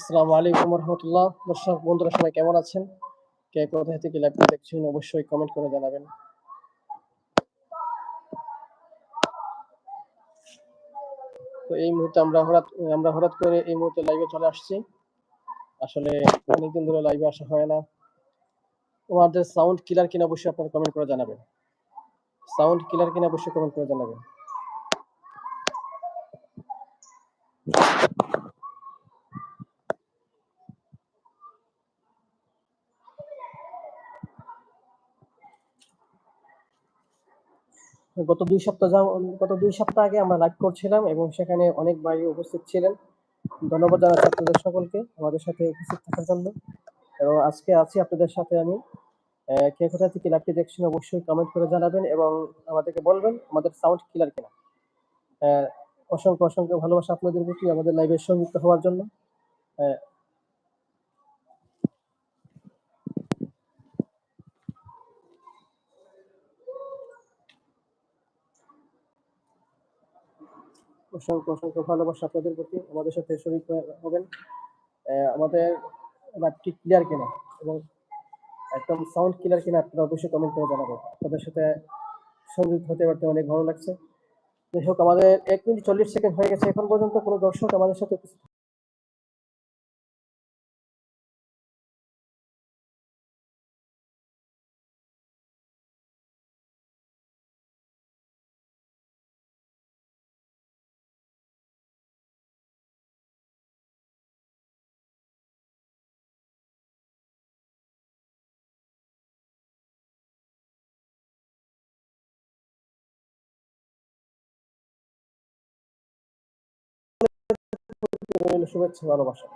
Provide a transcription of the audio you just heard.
আসসালামু আলাইকুম রহমতুল্লাহ। দর্শক, বন্ধুরা, সবাই কেমন আছেন? কে কোথা থেকে লাইভটা দেখছেন, অবশ্যই কমেন্ট করে জানাবেন। তো এই মুহূর্তে আমরা হঠাৎ আমরা হঠাৎ করে এই মুহূর্তে লাইভে চলে আসছি। আসলে অনেকদিন ধরে লাইভে আসা হয় না। তোমাদের সাউন্ড কিলার কিনা অবশ্যই আপনারা কমেন্ট করে জানাবেন। সাউন্ড কিলার কিনা অবশ্যই কমেন্ট করে জানাবেন। গত দুই সপ্তাহ গত দুই সপ্তাহ আগে আমরা লাইভ করছিলাম এবং সেখানে অনেক ভাই উপস্থিত ছিলেন। ধন্যবাদ জানাচ্ছি আপনাদের সকলকে আমাদের সাথে উপস্থিত থাকার জন্য। এবং আজকে আছি আপনাদের সাথে আমি। কে কোথা থেকে লাইভটি দেখছেন অবশ্যই কমেন্ট করে জানাবেন এবং আমাদেরকে বলবেন আমাদের সাউন্ড ক্লিয়ার কিনা। অসংখ্য অসংখ্য ভালোবাসা আপনাদের প্রতি আমাদের লাইভে সংযুক্ত হওয়ার জন্য। অসংখ্য অসংখ্য ভালোবাসা আপনাদের প্রতি। আমাদের সাথে শরীর হবেন। আমাদের লাইভটি ক্লিয়ার কিনা এবং একদম সাউন্ড ক্লিয়ার কিনা আপনারা অবশ্যই কমেন্ট করে জানাবেন। আপনাদের সাথে সংযুক্ত হতে পারতে অনেক ভালো লাগছে। যাই হোক, আমাদের এক মিনিট চল্লিশ সেকেন্ড হয়ে গেছে। এখন পর্যন্ত কোনো দর্শক আমাদের সাথে রইল শুভেচ্ছা ভালোবাসা।